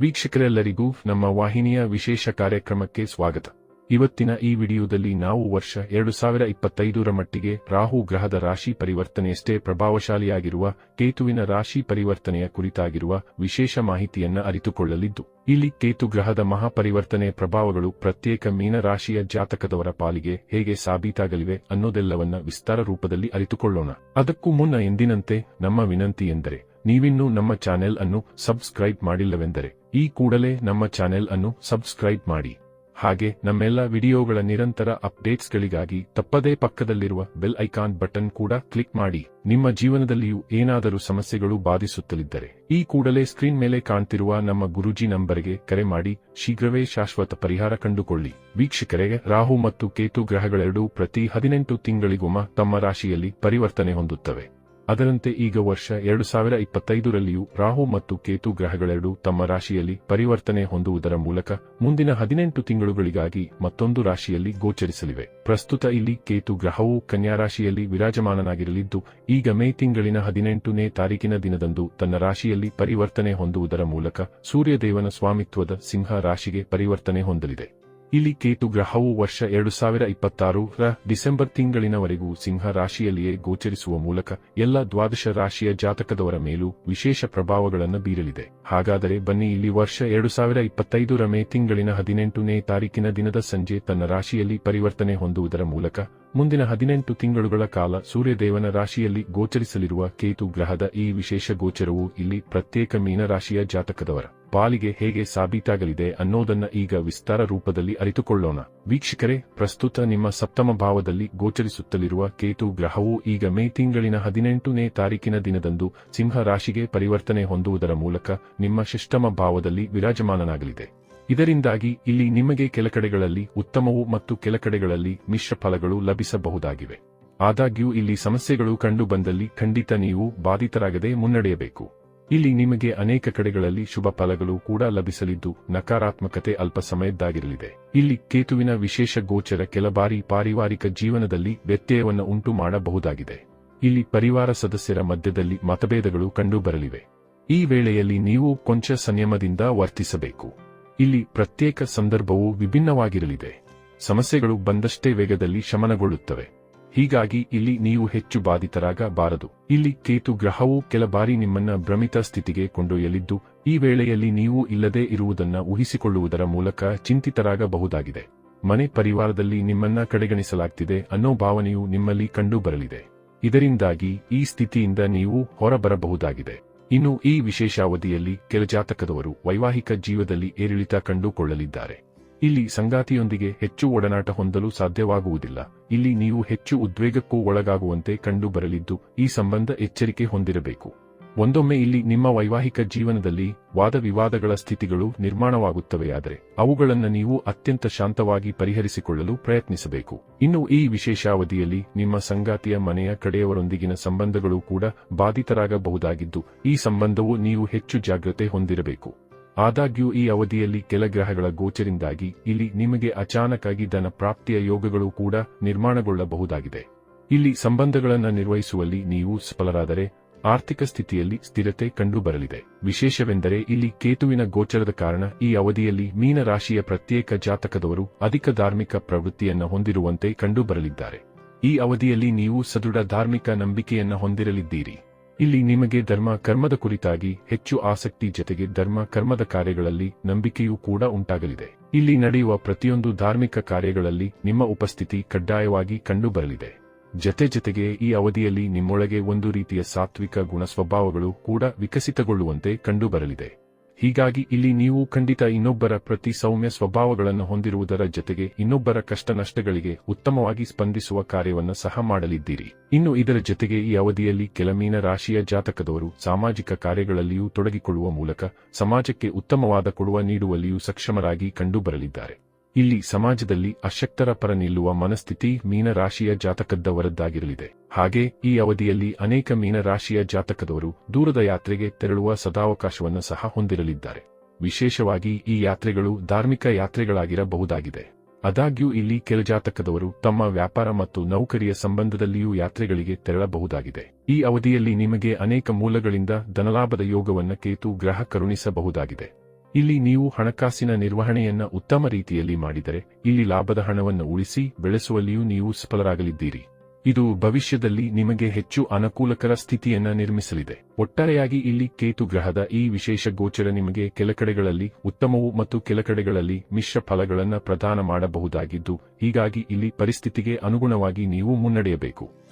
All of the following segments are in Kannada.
ವೀಕ್ಷಕರೆಲ್ಲರಿಗೂ ನಮ್ಮ ವಾಹಿನಿಯ ವಿಶೇಷ ಕಾರ್ಯಕ್ರಮಕ್ಕೆ ಸ್ವಾಗತ. ಇವತ್ತಿನ ಈ ವಿಡಿಯೋದಲ್ಲಿ ನಾವು ವರ್ಷ ಎರಡು ಸಾವಿರ ಇಪ್ಪತ್ತೈದರ ಮಟ್ಟಿಗೆ ರಾಹು ಗ್ರಹದ ರಾಶಿ ಪರಿವರ್ತನೆಯಷ್ಟೇ ಪ್ರಭಾವಶಾಲಿಯಾಗಿರುವ ಕೇತುವಿನ ರಾಶಿ ಪರಿವರ್ತನೆಯ ಕುರಿತಾಗಿರುವ ವಿಶೇಷ ಮಾಹಿತಿಯನ್ನ ಅರಿತುಕೊಳ್ಳಲಿದ್ದು, ಇಲ್ಲಿ ಕೇತು ಗ್ರಹದ ಮಹಾಪರಿವರ್ತನೆ ಪ್ರಭಾವಗಳು ಪ್ರತ್ಯೇಕ ಮೀನ ರಾಶಿಯ ಜಾತಕದವರ ಪಾಲಿಗೆ ಹೇಗೆ ಸಾಬೀತಾಗಲಿವೆ ಅನ್ನೋದೆಲ್ಲವನ್ನ ವಿಸ್ತಾರ ರೂಪದಲ್ಲಿ ಅರಿತುಕೊಳ್ಳೋಣ. ಅದಕ್ಕೂ ಮುನ್ನ ಎಂದಿನಂತೆ ನಮ್ಮ ವಿನಂತಿ ಎಂದರೆ, ನೀವಿನ್ನೂ ನಮ್ಮ ಚಾನೆಲ್ ಅನ್ನು ಸಬ್ಸ್ಕ್ರೈಬ್ ಮಾಡಿಲ್ಲವೆಂದರೆ ಈ ಕೂಡಲೇ ನಮ್ಮ ಚಾನೆಲ್ ಅನ್ನು ಸಬ್ಸ್ಕ್ರೈಬ್ ಮಾಡಿ. ಹಾಗೆ ನಮ್ಮೆಲ್ಲ ವಿಡಿಯೋಗಳ ನಿರಂತರ ಅಪ್ಡೇಟ್ಸ್ಗಳಿಗಾಗಿ ತಪ್ಪದೇ ಪಕ್ಕದಲ್ಲಿರುವ ಬೆಲ್ ಐಕಾನ್ ಬಟನ್ ಕೂಡ ಕ್ಲಿಕ್ ಮಾಡಿ. ನಿಮ್ಮ ಜೀವನದಲ್ಲಿಯೂ ಏನಾದರೂ ಸಮಸ್ಯೆಗಳು ಬಾಧಿಸುತ್ತಲಿದ್ದರೆ ಈ ಕೂಡಲೇ ಸ್ಕ್ರೀನ್ ಮೇಲೆ ಕಾಣ್ತಿರುವ ನಮ್ಮ ಗುರುಜಿ ನಂಬರ್ಗೆ ಕರೆ ಮಾಡಿ. ಶೀಘ್ರವೇ ಶಾಶ್ವತ ಪರಿಹಾರ ಕಂಡುಕೊಳ್ಳಿ. ವೀಕ್ಷಕರೇ, ರಾಹು ಮತ್ತು ಕೇತು ಗ್ರಹಗಳೆರಡೂ ಪ್ರತಿ ಹದಿನೆಂಟು ತಿಂಗಳಿಗೊಮ್ಮ ತಮ್ಮ ರಾಶಿಯಲ್ಲಿ ಪರಿವರ್ತನೆ ಹೊಂದುತ್ತವೆ. ಅದರಂತೆ ಈಗ ವರ್ಷ ಎರಡು ಸಾವಿರ ಇಪ್ಪತ್ತೈದರಲ್ಲಿಯೂ ರಾಹು ಮತ್ತು ಕೇತು ಗ್ರಹಗಳೆರಡು ತಮ್ಮ ರಾಶಿಯಲ್ಲಿ ಪರಿವರ್ತನೆ ಹೊಂದುವುದರ ಮೂಲಕ ಮುಂದಿನ ಹದಿನೆಂಟು ತಿಂಗಳುಗಳಿಗಾಗಿ ಮತ್ತೊಂದು ರಾಶಿಯಲ್ಲಿ ಗೋಚರಿಸಲಿವೆ. ಪ್ರಸ್ತುತ ಇಲ್ಲಿ ಕೇತು ಗ್ರಹವು ಕನ್ಯಾ ರಾಶಿಯಲ್ಲಿ ವಿರಾಜಮಾನನಾಗಿರಲಿದ್ದು, ಈಗ ಮೇ ತಿಂಗಳಿನ ಹದಿನೆಂಟನೇ ತಾರೀಕಿನ ದಿನದಂದು ತನ್ನ ರಾಶಿಯಲ್ಲಿ ಪರಿವರ್ತನೆ ಹೊಂದುವುದರ ಮೂಲಕ ಸೂರ್ಯದೇವನ ಸ್ವಾಮಿತ್ವದ ಸಿಂಹ ರಾಶಿಗೆ ಪರಿವರ್ತನೆ ಹೊಂದಲಿದೆ. ಇಲ್ಲಿ ಕೇತು ಗ್ರಹವು ವರ್ಷ ಎರಡು ಸಾವಿರ ಇಪ್ಪತ್ತಾರು ರ ಡಿಸೆಂಬರ್ ತಿಂಗಳಿನವರೆಗೂ ಸಿಂಹ ರಾಶಿಯಲ್ಲಿಯೇ ಗೋಚರಿಸುವ ಮೂಲಕ ಎಲ್ಲ ದ್ವಾದಶ ರಾಶಿಯ ಜಾತಕದವರ ಮೇಲೂ ವಿಶೇಷ ಪ್ರಭಾವಗಳನ್ನು ಬೀರಲಿದೆ. ಹಾಗಾದರೆ ಬನ್ನಿ ಇಲ್ಲಿ ವರ್ಷ ಎರಡು ಸಾವಿರ ಇಪ್ಪತ್ತೈದರ ಮೇ ತಿಂಗಳಿನ ಹದಿನೆಂಟನೇ ತಾರೀಕಿನ ದಿನದ ಸಂಜೆ ತನ್ನ ರಾಶಿಯಲ್ಲಿ ಪರಿವರ್ತನೆ ಹೊಂದುವುದರ ಮೂಲಕ ಮುಂದಿನ ಹದಿನೆಂಟು ತಿಂಗಳುಗಳ ಕಾಲ ಸೂರ್ಯದೇವನ ರಾಶಿಯಲ್ಲಿ ಗೋಚರಿಸಲಿರುವ ಕೇತು ಗ್ರಹದ ಈ ವಿಶೇಷ ಗೋಚರವು ಇಲ್ಲಿ ಪ್ರತ್ಯೇಕ ಮೀನರಾಶಿಯ ಜಾತಕದವರ ಪಾಲಿಗೆ ಹೇಗೆ ಸಾಬೀತಾಗಲಿದೆ ಅನ್ನೋದನ್ನ ಈಗ ವಿಸ್ತಾರ ರೂಪದಲ್ಲಿ ಅರಿತುಕೊಳ್ಳೋಣ. ವೀಕ್ಷಕರೇ, ಪ್ರಸ್ತುತ ನಿಮ್ಮ ಸಪ್ತಮ ಭಾವದಲ್ಲಿ ಗೋಚರಿಸುತ್ತಲಿರುವ ಕೇತು ಗ್ರಹವು ಈಗ ಮೇ ತಿಂಗಳಿನ ಹದಿನೆಂಟನೇ ತಾರೀಕಿನ ದಿನದಂದು ಸಿಂಹ ರಾಶಿಗೆ ಪರಿವರ್ತನೆ ಹೊಂದುವುದರ ಮೂಲಕ ನಿಮ್ಮ ಷಷ್ಟಮ ಭಾವದಲ್ಲಿ ವಿರಾಜಮಾನನಾಗಲಿದೆ. ಇದರಿಂದಾಗಿ ಇಲ್ಲಿ ನಿಮಗೆ ಕೆಲಕಡೆಗಳಲ್ಲಿ ಉತ್ತಮವು ಮತ್ತು ಕೆಲಕಡೆಗಳಲ್ಲಿ ಮಿಶ್ರ ಫಲಗಳು ಲಭಿಸಬಹುದಾಗಿವೆ. ಆದಾಗ್ಯೂ ಇಲ್ಲಿ ಸಮಸ್ಯೆಗಳು ಕಂಡುಬಂದಲ್ಲಿ ಖಂಡಿತ ನೀವು ಬಾಧಿತರಾಗದೆ ಮುನ್ನಡೆಯಬೇಕು. ಇಲ್ಲಿ ನಿಮಗೆ ಅನೇಕ ಕಡೆಗಳಲ್ಲಿ ಶುಭ ಫಲಗಳು ಕೂಡ ಲಭಿಸಲಿದ್ದು ನಕಾರಾತ್ಮಕತೆ ಅಲ್ಪ ಸಮಯದ್ದಾಗಿರಲಿದೆ. ಇಲ್ಲಿ ಕೇತುವಿನ ವಿಶೇಷ ಗೋಚರ ಕೆಲ ಬಾರಿ ಪಾರಿವಾರಿಕ ಜೀವನದಲ್ಲಿ ವ್ಯತ್ಯಯವನ್ನು ಉಂಟು ಮಾಡಬಹುದಾಗಿದೆ. ಇಲ್ಲಿ ಪರಿವಾರ ಸದಸ್ಯರ ಮಧ್ಯದಲ್ಲಿ ಮತಭೇದಗಳು ಕಂಡುಬರಲಿವೆ. ಈ ವೇಳೆಯಲ್ಲಿ ನೀವು ಕೊಂಚ ಸಂಯಮದಿಂದ ವರ್ತಿಸಬೇಕು. ಇಲ್ಲಿ ಪ್ರತ್ಯೇಕ ಸಂದರ್ಭವು ವಿಭಿನ್ನವಾಗಿರಲಿದೆ. ಸಮಸ್ಯೆಗಳು ಬಂದಷ್ಟೇ ವೇಗದಲ್ಲಿ ಶಮನಗೊಳ್ಳುತ್ತವೆ. ಹೀಗಾಗಿ ಇಲ್ಲಿ ನೀವು ಹೆಚ್ಚು ಬಾಧಿತರಾಗಬಾರದು. ಇಲ್ಲಿ ಕೇತು ಗ್ರಹವು ಕೆಲ ಬಾರಿ ನಿಮ್ಮನ್ನ ಭ್ರಮಿತ ಸ್ಥಿತಿಗೆ ಕೊಂಡೊಯ್ಯಲಿದ್ದು, ಈ ವೇಳೆಯಲ್ಲಿ ನೀವು ಇಲ್ಲದೇ ಇರುವುದನ್ನ ಊಹಿಸಿಕೊಳ್ಳುವುದರ ಮೂಲಕ ಚಿಂತಿತರಾಗಬಹುದಾಗಿದೆ. ಮನೆ ಪರಿವಾರದಲ್ಲಿ ನಿಮ್ಮನ್ನ ಕಡೆಗಣಿಸಲಾಗ್ತಿದೆ ಅನ್ನೋ ಭಾವನೆಯು ನಿಮ್ಮಲ್ಲಿ ಕಂಡುಬರಲಿದೆ. ಇದರಿಂದಾಗಿ ಈ ಸ್ಥಿತಿಯಿಂದ ನೀವು ಹೊರಬರಬಹುದಾಗಿದೆ. ಇನ್ನು ಈ ವಿಶೇಷ ಅವಧಿಯಲ್ಲಿ ಕೆಲ ಜಾತಕದವರು ವೈವಾಹಿಕ ಜೀವದಲ್ಲಿ ಏರಿಳಿತ ಕಂಡುಕೊಳ್ಳಲಿದ್ದಾರೆ. ಇಲ್ಲಿ ಸಂಗಾತಿಯೊಂದಿಗೆ ಹೆಚ್ಚು ಒಡನಾಟ ಹೊಂದಲು ಸಾಧ್ಯವಾಗುವುದಿಲ್ಲ. ಇಲ್ಲಿ ನೀವು ಹೆಚ್ಚು ಉದ್ವೇಗಕ್ಕೂ ಒಳಗಾಗುವಂತೆ ಕಂಡುಬರಲಿದ್ದು ಈ ಸಂಬಂಧ ಎಚ್ಚರಿಕೆ ಹೊಂದಿರಬೇಕು. ಒಂದೊಮ್ಮೆ ಇಲ್ಲಿ ನಿಮ್ಮ ವೈವಾಹಿಕ ಜೀವನದಲ್ಲಿ ವಾದ ವಿವಾದಗಳ ಸ್ಥಿತಿಗಳು ನಿರ್ಮಾಣವಾಗುತ್ತವೆಯಾದರೆ ಅವುಗಳನ್ನು ನೀವು ಅತ್ಯಂತ ಶಾಂತವಾಗಿ ಪರಿಹರಿಸಿಕೊಳ್ಳಲು ಪ್ರಯತ್ನಿಸಬೇಕು. ಇನ್ನು ಈ ವಿಶೇಷಾವಧಿಯಲ್ಲಿ ನಿಮ್ಮ ಸಂಗಾತಿಯ ಮನೆಯ ಕಡೆಯವರೊಂದಿಗಿನ ಸಂಬಂಧಗಳು ಕೂಡ ಬಾಧಿತರಾಗಬಹುದಾಗಿದ್ದು, ಈ ಸಂಬಂಧವು ನೀವು ಹೆಚ್ಚು ಜಾಗ್ರತೆ ಹೊಂದಿರಬೇಕು. ಆದಾಗ್ಯೂ ಈ ಅವಧಿಯಲ್ಲಿ ಕೆಲ ಗ್ರಹಗಳ ಗೋಚರಿಂದಾಗಿ ಇಲ್ಲಿ ನಿಮಗೆ ಅಚಾನಕಾಗಿ ಧನ ಪ್ರಾಪ್ತಿಯ ಯೋಗಗಳು ಕೂಡ ನಿರ್ಮಾಣಗೊಳ್ಳಬಹುದಾಗಿದೆ. ಇಲ್ಲಿ ಸಂಬಂಧಗಳನ್ನು ನಿರ್ವಹಿಸುವಲ್ಲಿ ನೀವು ಸಫಲರಾದರೆ ಆರ್ಥಿಕ ಸ್ಥಿತಿಯಲ್ಲಿ ಸ್ಥಿರತೆ ಕಂಡುಬರಲಿದೆ. ವಿಶೇಷವೆಂದರೆ ಇಲ್ಲಿ ಕೇತುವಿನ ಗೋಚರದ ಕಾರಣ ಈ ಅವಧಿಯಲ್ಲಿ ಮೀನ ರಾಶಿಯ ಪ್ರತ್ಯೇಕ ಜಾತಕದವರು ಅಧಿಕ ಧಾರ್ಮಿಕ ಪ್ರವೃತ್ತಿಯನ್ನು ಹೊಂದಿರುವಂತೆ ಕಂಡುಬರಲಿದ್ದಾರೆ. ಈ ಅವಧಿಯಲ್ಲಿ ನೀವು ಸದೃಢ ಧಾರ್ಮಿಕ ನಂಬಿಕೆಯನ್ನ ಹೊಂದಿರಲಿದ್ದೀರಿ. ಇಲ್ಲಿ ನಿಮಗೆ ಧರ್ಮ ಕರ್ಮದ ಕುರಿತಾಗಿ ಹೆಚ್ಚು ಆಸಕ್ತಿ ಜೊತೆಗೆ ಧರ್ಮ ಕರ್ಮದ ಕಾರ್ಯಗಳಲ್ಲಿ ನಂಬಿಕೆಯೂ ಕೂಡ ಉಂಟಾಗಲಿದೆ. ಇಲ್ಲಿ ನಡೆಯುವ ಪ್ರತಿಯೊಂದು ಧಾರ್ಮಿಕ ಕಾರ್ಯಗಳಲ್ಲಿ ನಿಮ್ಮ ಉಪಸ್ಥಿತಿ ಕಡ್ಡಾಯವಾಗಿ ಕಂಡುಬರಲಿದೆ. ಜತೆ ಜತೆಗೆ ಈ ಅವಧಿಯಲ್ಲಿ ನಿಮ್ಮೊಳಗೆ ಒಂದು ರೀತಿಯ ಸಾತ್ವಿಕ ಗುಣ ಸ್ವಭಾವಗಳು ಕೂಡ ವಿಕಸಿತಗೊಳ್ಳುವಂತೆ ಕಂಡುಬರಲಿದೆ. ಹೀಗಾಗಿ ಇಲ್ಲಿ ನೀವು ಖಂಡಿತ ಇನ್ನೊಬ್ಬರ ಪ್ರತಿ ಸೌಮ್ಯ ಸ್ವಭಾವಗಳನ್ನು ಹೊಂದಿರುವುದರ ಜೊತೆಗೆ ಇನ್ನೊಬ್ಬರ ಕಷ್ಟ ನಷ್ಟಗಳಿಗೆ ಉತ್ತಮವಾಗಿ ಸ್ಪಂದಿಸುವ ಕಾರ್ಯವನ್ನು ಸಹ ಮಾಡಲಿದ್ದೀರಿ. ಇನ್ನು ಇದರ ಜೊತೆಗೆ ಈ ಅವಧಿಯಲ್ಲಿ ಕೆಲ ಮೀನ ರಾಶಿಯ ಜಾತಕದವರು ಸಾಮಾಜಿಕ ಕಾರ್ಯಗಳಲ್ಲಿಯೂ ತೊಡಗಿಕೊಳ್ಳುವ ಮೂಲಕ ಸಮಾಜಕ್ಕೆ ಉತ್ತಮವಾದ ಕೊಡುವ ನೀಡುವಲ್ಲಿಯೂ ಸಕ್ಷಮರಾಗಿ ಕಂಡುಬರಲಿದ್ದಾರೆ. ಇಲ್ಲಿ ಸಮಾಜದಲ್ಲಿ ಅಶಕ್ತರ ಪರ ನಿಲ್ಲುವ ಮನಸ್ಥಿತಿ ಮೀನರಾಶಿಯ ಜಾತಕದ್ದವರದ್ದಾಗಿರಲಿದೆ. ಹಾಗೆ ಈ ಅವಧಿಯಲ್ಲಿ ಅನೇಕ ಮೀನರಾಶಿಯ ಜಾತಕದವರು ದೂರದ ಯಾತ್ರೆಗೆ ತೆರಳುವ ಸದಾವಕಾಶವನ್ನು ಸಹ ಹೊಂದಿರಲಿದ್ದಾರೆ. ವಿಶೇಷವಾಗಿ ಈ ಯಾತ್ರೆಗಳು ಧಾರ್ಮಿಕ ಯಾತ್ರೆಗಳಾಗಿರಬಹುದಾಗಿದೆ. ಆದಾಗ್ಯೂ ಇಲ್ಲಿ ಕೆಲ ಜಾತಕದವರು ತಮ್ಮ ವ್ಯಾಪಾರ ಮತ್ತು ನೌಕರಿಯ ಸಂಬಂಧದಲ್ಲಿಯೂ ಯಾತ್ರೆಗಳಿಗೆ ತೆರಳಬಹುದಾಗಿದೆ. ಈ ಅವಧಿಯಲ್ಲಿ ನಿಮಗೆ ಅನೇಕ ಮೂಲಗಳಿಂದ ಧನಲಾಭದ ಯೋಗವನ್ನು ಕೇತು ಗ್ರಹ ಕರುಣಿಸಬಹುದಾಗಿದೆ. ಇಲ್ಲಿ ನೀವು ಹಣಕಾಸಿನ ನಿರ್ವಹಣೆಯನ್ನ ಉತ್ತಮ ರೀತಿಯಲ್ಲಿ ಮಾಡಿದರೆ, ಇಲ್ಲಿ ಲಾಭದ ಹಣವನ್ನು ಉಳಿಸಿ ಬೆಳೆಸುವಲ್ಲಿಯೂ ನೀವು ಸಫಲರಾಗಲಿದ್ದೀರಿ. ಇದು ಭವಿಷ್ಯದಲ್ಲಿ ನಿಮಗೆ ಹೆಚ್ಚು ಅನುಕೂಲಕರ ಸ್ಥಿತಿಯನ್ನ ನಿರ್ಮಿಸಲಿದೆ. ಒಟ್ಟಾರೆಯಾಗಿ ಇಲ್ಲಿ ಕೇತು ಗ್ರಹದ ಈ ವಿಶೇಷ ಗೋಚರ ನಿಮಗೆ ಕೆಲಕಡೆಗಳಲ್ಲಿ ಉತ್ತಮವು ಮತ್ತು ಕೆಲಕಡೆಗಳಲ್ಲಿ ಮಿಶ್ರ ಫಲಗಳನ್ನು ಪ್ರದಾನ ಮಾಡಬಹುದಾಗಿದ್ದು, ಹೀಗಾಗಿ ಇಲ್ಲಿ ಪರಿಸ್ಥಿತಿಗೆ ಅನುಗುಣವಾಗಿ ನೀವು ಮುನ್ನಡೆಯಬೇಕು.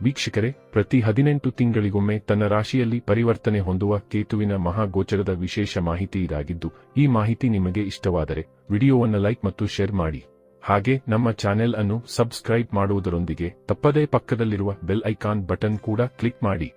ವೀಕ್ಷಕರೇ, ಪ್ರತಿ ಹದಿನೆಂಟು ತಿಂಗಳಿಗೊಮ್ಮೆ ತನ್ನ ರಾಶಿಯಲ್ಲಿ ಪರಿವರ್ತನೆ ಹೊಂದುವ ಕೇತುವಿನ ಮಹಾಗೋಚರದ ವಿಶೇಷ ಮಾಹಿತಿ ಇದಾಗಿದ್ದು, ಈ ಮಾಹಿತಿ ನಿಮಗೆ ಇಷ್ಟವಾದರೆ ವಿಡಿಯೋವನ್ನು ಲೈಕ್ ಮತ್ತು ಶೇರ್ ಮಾಡಿ. ಹಾಗೆ ನಮ್ಮ ಚಾನೆಲ್ ಅನ್ನು ಸಬ್ಸ್ಕ್ರೈಬ್ ಮಾಡುವುದರೊಂದಿಗೆ ತಪ್ಪದೇ ಪಕ್ಕದಲ್ಲಿರುವ ಬೆಲ್ ಐಕಾನ್ ಬಟನ್ ಕೂಡ ಕ್ಲಿಕ್ ಮಾಡಿ.